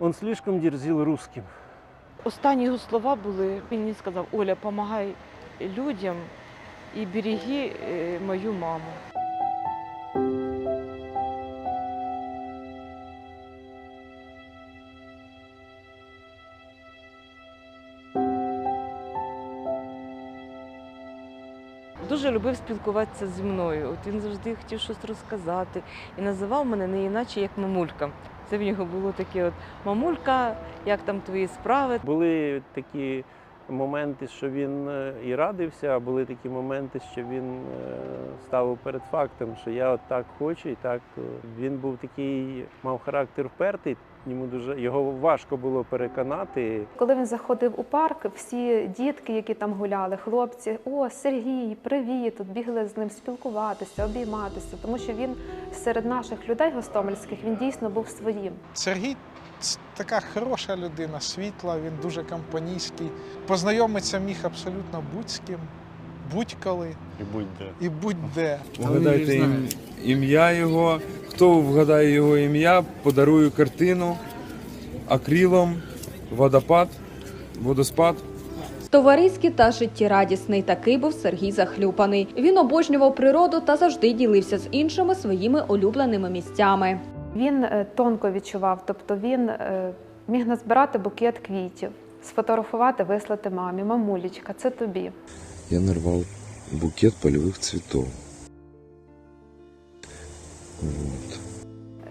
Он слишком дерзил русским. Останні його слова були, він мені сказав, Оля, помагай людям і береги е, мою маму. Дуже любив спілкуватися зі мною. От він завжди хотів щось розказати і називав мене не іначе як мамулька. Це в нього було таке: от мамулька, як там твої справи? Були такі моменти, що він е, і радився, а були такі моменти, що він е, ставив перед фактом, що я от так хочу, і так е, він був такий, мав характер впертий. Йому дуже його важко було переконати. Коли він заходив у парк, всі дітки, які там гуляли, хлопці, о, Сергій, привіт! Тут бігли з ним спілкуватися, обійматися, тому що він серед наших людей гостомельських він дійсно був своїм. Сергій така хороша людина, світла, він дуже компанійський. Познайомитися міг абсолютно будь з ким, будь-коли І будь-де. і будь-де. Вгадайте ім- ім'я його. Хто вгадає його ім'я, подарую картину акрилом, водопад, водоспад. Товариський та життєрадісний такий був Сергій Захлюпаний. Він обожнював природу та завжди ділився з іншими своїми улюбленими місцями. Він е, тонко відчував, тобто він е, міг назбирати букет квітів, сфотографувати, вислати мамі. Мамулічка, це тобі. Я нарвал букет полевых цветов. Вот.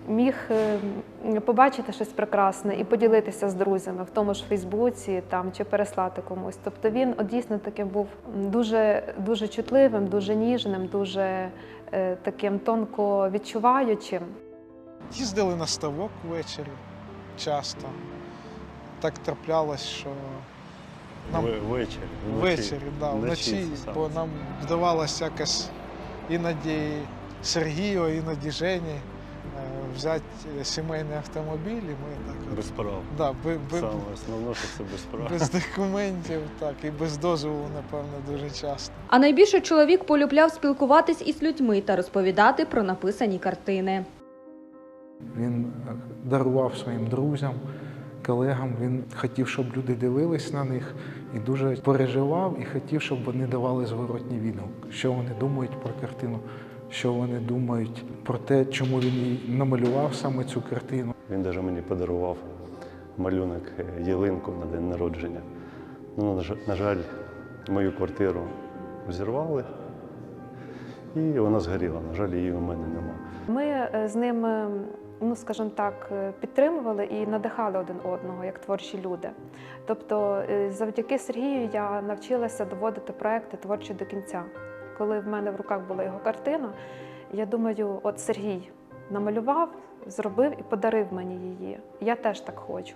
Міг е, побачити щось прекрасне і поділитися з друзями в тому ж Фейсбуці там чи переслати комусь. Тобто він от, дійсно таким був дуже, дуже чутливим, дуже ніжним, дуже е, таким тонко відчуваючим. Їздили на ставок ввечері часто. Так траплялось, що нам Ввечері. ввечері, да, вночі, бо нам вдавалося якось іноді Сергію, іноді Жені е, взяти сімейний автомобіль, і ми так Без прав. да, би- би- Саме основне, що це без прав. без документів, так, і без дозволу, напевно, дуже часто. А найбільше чоловік полюбляв спілкуватись із людьми та розповідати про написані картини. Він е, дарував своїм друзям, колегам. Він хотів, щоб люди дивились на них і дуже переживав і хотів, щоб вони давали зворотній відгук, що вони думають про картину, що вони думають про те, чому він намалював саме цю картину. Він навіть мені подарував малюнок е, ялинку на день народження. Ну, на жаль- мою квартиру взірвали, і вона згоріла. На жаль, її у мене нема. Ми е, з ним, е, ну скажімо так, е, підтримували і надихали один одного як творчі люди. Тобто, е, завдяки Сергію я навчилася доводити проекти творчі до кінця. Коли в мене в руках була його картина, я думаю, от Сергій намалював, зробив і подарив мені її. Я теж так хочу.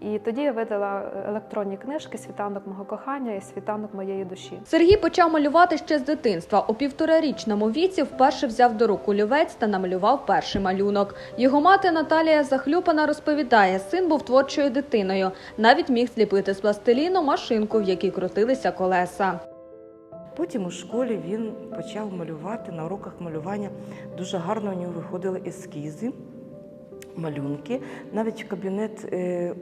І тоді я видала е, електронні книжки Світанок мого кохання і світанок моєї душі. Сергій почав малювати ще з дитинства. У півторарічному віці вперше взяв до рук олівець та намалював перший малюнок. Його мати Наталія Захлюпана розповідає, син був творчою дитиною. Навіть міг зліпити з пластиліну машинку, в якій крутилися колеса. Потім у школі він почав малювати на уроках малювання. Дуже гарно у нього виходили ескізи, малюнки. Навіть кабінет е,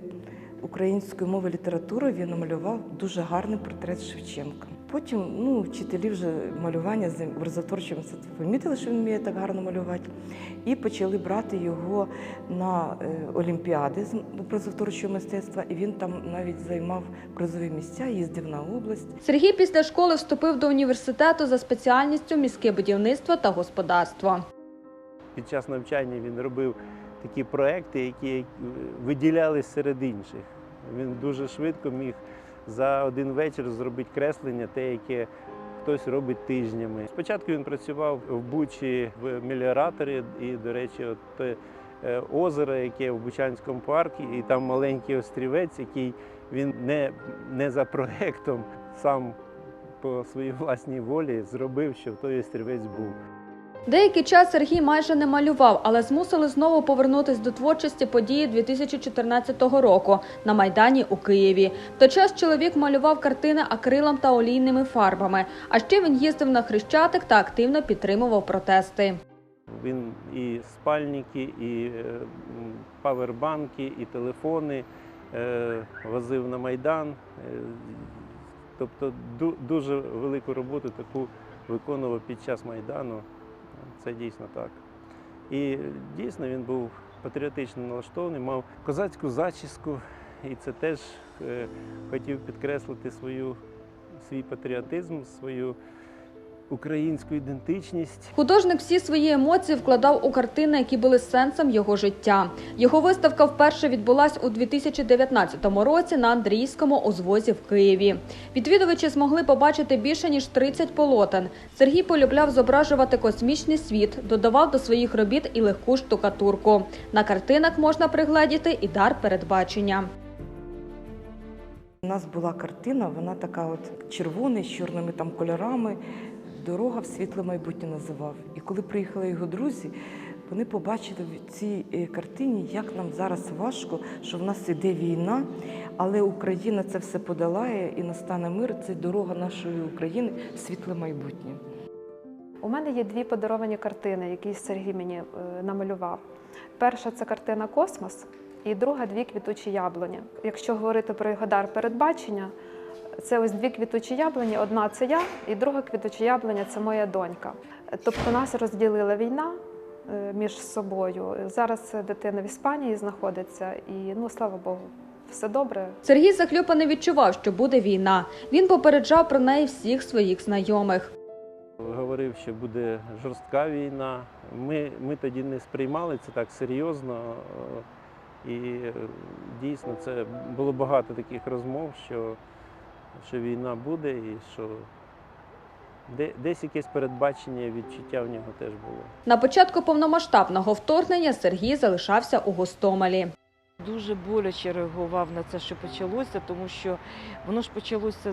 української мови і літератури він намалював дуже гарний портрет Шевченка. Потім ну, вчителі вже малювання з образотворчим мистецтвом помітили, що він вміє так гарно малювати, і почали брати його на е, олімпіади з образотворчого мистецтва. І він там навіть займав призові місця, їздив на область. Сергій після школи вступив до університету за спеціальністю міське будівництво та господарство. Під час навчання він робив такі проекти, які виділялись серед інших. Він дуже швидко міг за один вечір зробити креслення, те, яке хтось робить тижнями. Спочатку він працював в Бучі в меліораторі, і, до речі, от те е, озеро, яке в Бучанському парку, і там маленький острівець, який він не, не за проектом сам по своїй власній волі зробив, щоб той острівець був. Деякий час Сергій майже не малював, але змусили знову повернутись до творчості події 2014 року на Майдані у Києві. В той час чоловік малював картини акрилом та олійними фарбами. А ще він їздив на Хрещатик та активно підтримував протести. Він і спальники, і е, павербанки, і телефони е, возив на Майдан. Е, Тобто ду- дуже велику роботу таку виконував під час Майдану. Це дійсно так. І дійсно він був патріотично налаштований, мав козацьку зачіску, і це теж е, хотів підкреслити свою, свій патріотизм, свою українську ідентичність. Художник всі свої емоції вкладав у картини, які були сенсом його життя. Його виставка вперше відбулась у 2019 році на Андрійському узвозі в Києві. Відвідувачі змогли побачити більше ніж 30 полотен. Сергій полюбляв зображувати космічний світ, додавав до своїх робіт і легку штукатурку. На картинах можна пригледіти і дар передбачення. У нас була картина, вона така от червона, з чорними там кольорами. Дорога в світле майбутнє називав. І коли приїхали його друзі, вони побачили в цій е, картині, як нам зараз важко, що в нас іде війна, але Україна це все подолає і настане мир. Це дорога нашої України в світле майбутнє. У мене є дві подаровані картини, які Сергій мені е, намалював. Перша це картина Космос, і друга дві квітучі яблуні. Якщо говорити про його дар передбачення, це ось дві квітучі яблуні. Одна це я, і друга квітуча яблуня це моя донька. Тобто нас розділила війна е, між собою. Зараз дитина в Іспанії знаходиться, і ну слава Богу, все добре. Сергій Захлюпа не відчував, що буде війна. Він попереджав про неї всіх своїх знайомих. Говорив, що буде жорстка війна. Ми, ми тоді не сприймали це так серйозно. е, І е, дійсно це було багато таких розмов, що, що війна буде і що десь якесь передбачення, відчуття в нього теж було. На початку повномасштабного вторгнення Сергій залишався у Гостомелі. Дуже боляче реагував на це, що почалося, тому що воно ж почалося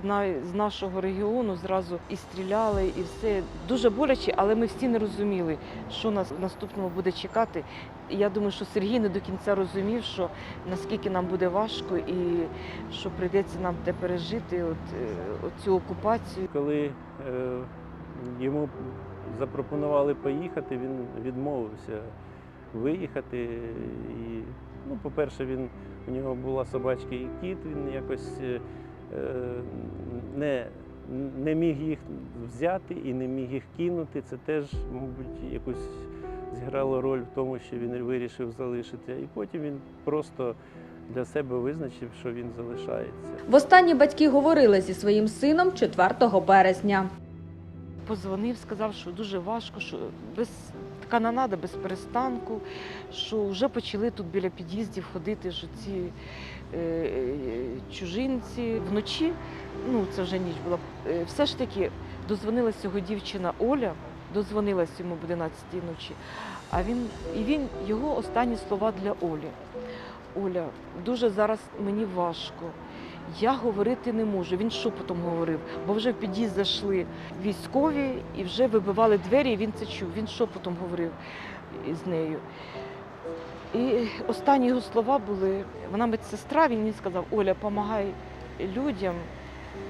з нашого регіону, зразу і стріляли, і все дуже боляче, але ми всі не розуміли, що нас в наступному буде чекати. Я думаю, що Сергій не до кінця розумів, що наскільки нам буде важко, і що прийдеться нам те пережити, от, е, цю окупацію. Коли е, йому запропонували поїхати, він відмовився виїхати. І, ну, по-перше, він, у нього була собачка і кіт, він якось е, не, не міг їх взяти і не міг їх кинути. Це теж, мабуть, якось зіграло роль в тому, що він вирішив залишитися. І потім він просто для себе визначив, що він залишається. Востаннє батьки говорили зі своїм сином 4 березня. Позвонив, сказав, що дуже важко, що без канонада, без перестанку, що вже почали тут біля під'їздів ходити що ці е, е, чужинці. Вночі, ну це вже ніч була, е, все ж таки дозвонилася його дівчина Оля, дозвонилась йому об 11 ночі, а він, і він, його останні слова для Олі. Оля, дуже зараз мені важко. Я говорити не можу. Він шепотом говорив, бо вже в під'їзд зайшли військові і вже вибивали двері, і він це чув. Він шепотом говорив з нею. І останні його слова були: вона медсестра, він мені сказав, Оля, помагай людям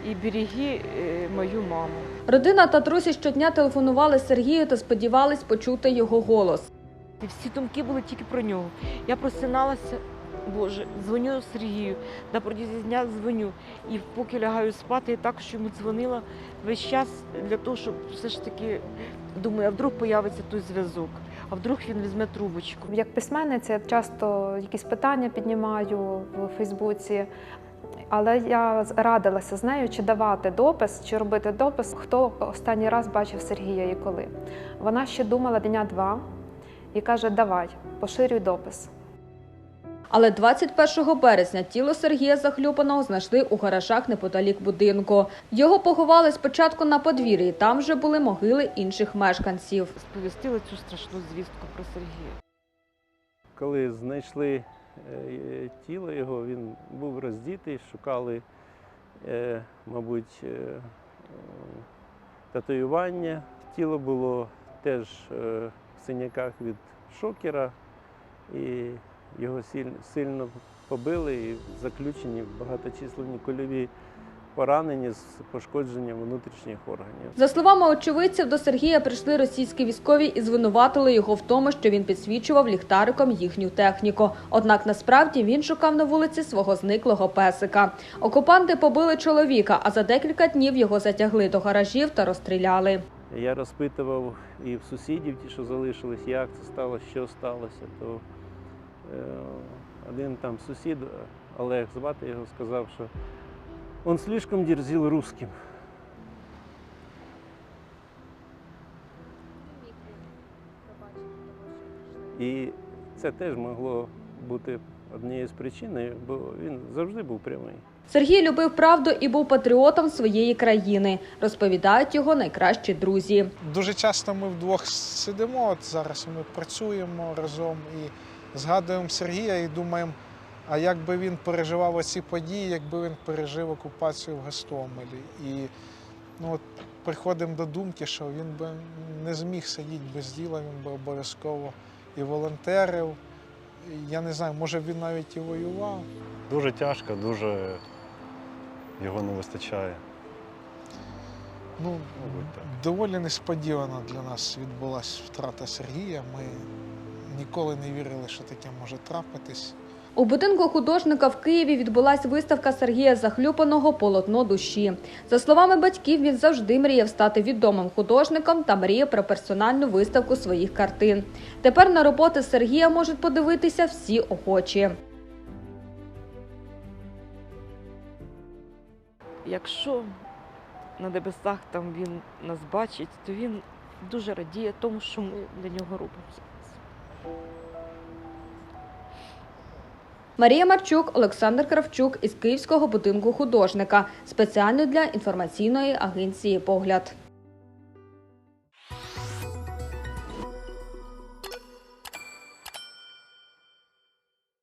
і береги е, мою маму. Родина та друзі щодня телефонували Сергію та сподівались почути його голос. І всі думки були тільки про нього. Я просиналася, Боже, дзвоню Сергію, на протязі дня дзвоню. І поки лягаю спати, я також йому дзвонила весь час для того, щоб все ж таки думаю, а вдруг появиться той зв'язок, а вдруг він візьме трубочку. Як письменниця я часто якісь питання піднімаю в Фейсбуці, але я радилася з нею, чи давати допис, чи робити допис, хто останній раз бачив Сергія і коли. Вона ще думала дня два і каже: Давай, поширюй допис. Але 21 березня тіло Сергія Захлюпаного знайшли у гаражах неподалік будинку. Його поховали спочатку на подвір'ї, там вже були могили інших мешканців. Сповістили цю страшну звістку про Сергія. Коли знайшли е, тіло його, він був роздітий, шукали, е, мабуть, е, татуювання. Тіло було теж в синяках від шокера, і його силь- сильно побили і заключені в багаточисленні кульові поранені з пошкодженням внутрішніх органів. За словами очевидців, до Сергія прийшли російські військові і звинуватили його в тому, що він підсвічував ліхтариком їхню техніку. Однак насправді він шукав на вулиці свого зниклого песика. Окупанти побили чоловіка, а за декілька днів його затягли до гаражів та розстріляли. Я розпитував і в сусідів, ті, що залишились, як це сталося, що сталося. То один там сусід, Олег звати його, сказав, що він слишком дерзил русским. І це теж могло бути однією з причин, бо він завжди був прямий. Сергій любив правду і був патріотом своєї країни, розповідають його найкращі друзі. Дуже часто ми вдвох сидимо, от зараз ми працюємо разом і згадуємо Сергія і думаємо, а як би він переживав оці події, якби він пережив окупацію в Гостомелі. І ну, от приходимо до думки, що він би не зміг сидіти без діла, він би обов'язково і волонтерив. Я не знаю, може він навіть і воював. Дуже тяжко, дуже його не вистачає. Ну, доволі несподівано для нас відбулася втрата Сергія. Ми ніколи не вірили, що таке може трапитись. У будинку художника в Києві відбулася виставка Сергія Захлюпаного Полотно душі. За словами батьків, він завжди мріяв стати відомим художником та мріяв про персональну виставку своїх картин. Тепер на роботи Сергія можуть подивитися всі охочі. Якщо на небесах там він нас бачить, то він дуже радіє тому, що ми для нього робимо. Марія Марчук, Олександр Кравчук із Київського будинку художника спеціально для інформаційної агенції Погляд.